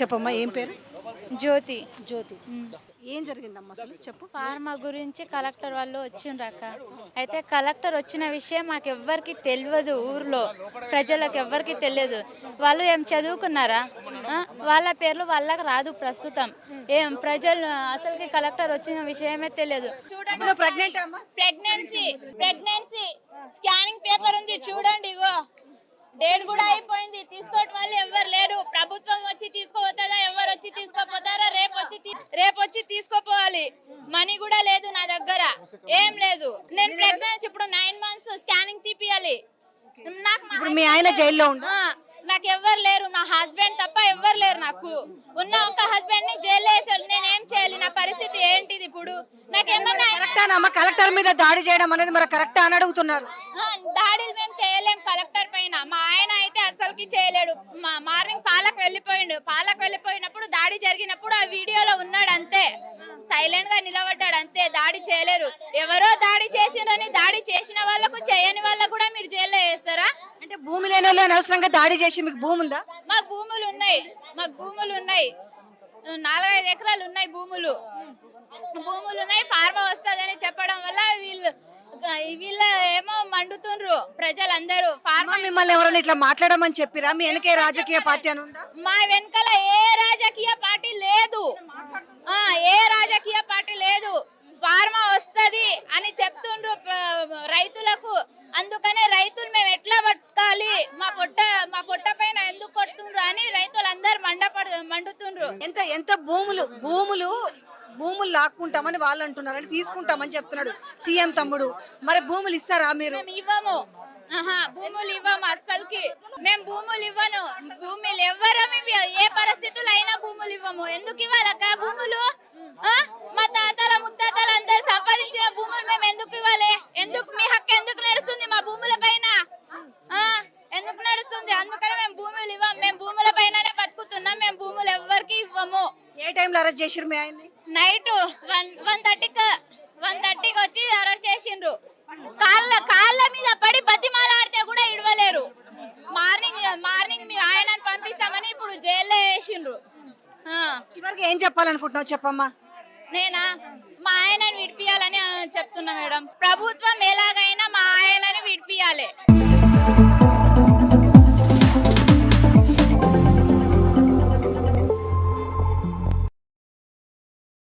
చెప్పమ్మా ఏం పేరు? జ్యోతి. జ్యోతి. ఏం జరిగిందమ్మా అసలు? చెప్పు. ఫార్మా గురించి కలెక్టర్ వాళ్ళు వచ్చిండ్రక్క. అయితే కలెక్టర్ వచ్చిన విషయం మాకు ఎవ్వరికి తెలియదు ఊర్లో. ప్రజలకు ఎవ్వరికి తెలియదు. వాళ్ళు ఏం చదువుకున్నారా? వాళ్ళ పేర్లు వాళ్ళకి రాదు ప్రస్తుతం. ఏం ప్రజలు అసలుకి కలెక్టర్ వచ్చిన విషయమే తెలియదు. చూడండి ప్రెగ్నెన్సీ ప్రెగ్నెన్సీ. స్కానింగ్ పేపర్ ఉంది చూడండి ఇగో. డేట్ కూడా అయిపోయింది. తీసుకోవటం వాళ్ళు ఎవరు లేరు. ప్రభుత్వం వచ్చి తీసుకోపోతుందా? ఎవరు వచ్చి తీసుకోపోతారా? రేపు వచ్చి రేపు వచ్చి తీసుకోపోవాలి. మనీ కూడా లేదు నా దగ్గర. ఏం లేదు. నేను ప్రెగ్నెన్సీ ఇప్పుడు నైన్ మంత్స్ స్కానింగ్ తీపియాలి. నాకు మా ఆయన జైల్లో నాకు ఎవ్వరు లేరు. నా హస్బెండ్ తప్ప ఎవ్వరు లేరు నాకు. ఉన్న ఒక హస్బెండ్ని జైలు వేసారు నేను ఏం చేయాలి? నా పరిస్థితి ఏంటిది ఇప్పుడు? నాకేమన్నా కరెక్టేనమ్మా కలెక్టర్ మీద దాడి చేయడం అనేది మరి కరెక్టా అని అడుగుతున్నారు. దాడులు మేము చేయలేం కలెక్టర్ పైన. మా ఆయన అయితే అసలుకి చేయలేడు. మార్నింగ్ పాలకు వెళ్ళిపోయిండు. పాలకు వెళ్ళిపోయినప్పుడు దాడి జరిగినప్పుడు ఆ వీడియోలో ఉన్నాడు అంతే. సైలెంట్గా నిలబడ్డాడు అంతే. దాడి చేయలేరు. ఎవరో దాడి చేసిండ్రని దాడి చేసిన వాళ్ళకు చేయని వాళ్ళకు కూడా మీరు జైల్లో వేస్తారా? అంటే భూమి లేని వాళ్ళు అనవసరంగా దాడి చేసి మీకు భూమి ఉందా? మాకు భూములు ఉన్నాయి. మాకు భూములు ఉన్నాయి. నాలుగైదు ఎకరాలు ఉన్నాయి భూములు. భూములు ఉన్నాయి. ఫార్మా వీళ్ళు ఏమో మండుతుండ్రు ప్రజలందరూ. ఫార్మా అమ్మా, మిమ్మల్ని ఎవరైనా ఇట్లా మాట్లాడమని చెప్పిరా? మీ వెనకే రాజకీయ పార్టీ అని ఉందా? మా వెనకాల ఏ రాజకీయ పార్టీ లేదు. ఆ ఏ రాజకీయ పార్టీ లేదు. ఫార్మా వస్తది అని చెప్తుండ్రు రైతులకు. అందుకనే రైతులు మేము ఎట్లా బతకాలి? మా పొట్ట మా పొట్ట పైన ఎందుకు కొడుతుండ్రు అని రైతులు అందరు మండపడు మండుతుండ్రు. ఎంత ఎంత భూములు భూములు భూములు లాక్కుంటామని వాళ్ళు అంటున్నారు. అంటే తీసుకుంటామని చెప్తున్నాడు సీఎం తమ్ముడు. మరి భూములు ఇస్తారా మీరు? ఇవ్వము. భూములు ఇవ్వము అస్సలకి. మేము భూములు ఇవ్వను. భూములు ఎవ్వరం ఏ పరిస్థితుల్లో అయినా భూములు ఇవ్వము. ఎందుకు ఇవ్వాలక్క భూములు? మా తాతల ముత్తాతలు అందరు సంపాదించిన భూములు మేము ఎందుకు ఇవ్వాలి? ఎందుకు మీ హక్కు ఎందుకు నడుస్తుంది మా భూముల పైన? ఎందుకు నడుస్తుంది? అందుకని మేము భూములు ఇవ్వం. మేము భూముల పైననే బతుకుతున్నాం. మేము భూములు ఎవ్వరికి ఇవ్వము. ఏ టైంలో అరెస్ట్ చేసిరు మీ ఆయన్ని? నైట్ వన్ వన్ థర్టీకి వన్ థర్టీకి వచ్చి అరెస్ట్ చేసిండ్రు. కాళ్ళ కాళ్ళ మీద పడి బతిమాలాడితే కూడా ఇడవలేరు. మార్నింగ్ మార్నింగ్ మీ ఆయనని పంపిస్తామని ఇప్పుడు జైల్లో వేసిండ్రు. చివరికి ఏం చెప్పాలనుకుంటున్నావు చెప్పమ్మా? నేనా? మా ఆయనని విడిపియాలని చెప్తున్నా మేడం. ప్రభుత్వం ఎలాగైనా మా ఆయనని విడిపియాలి.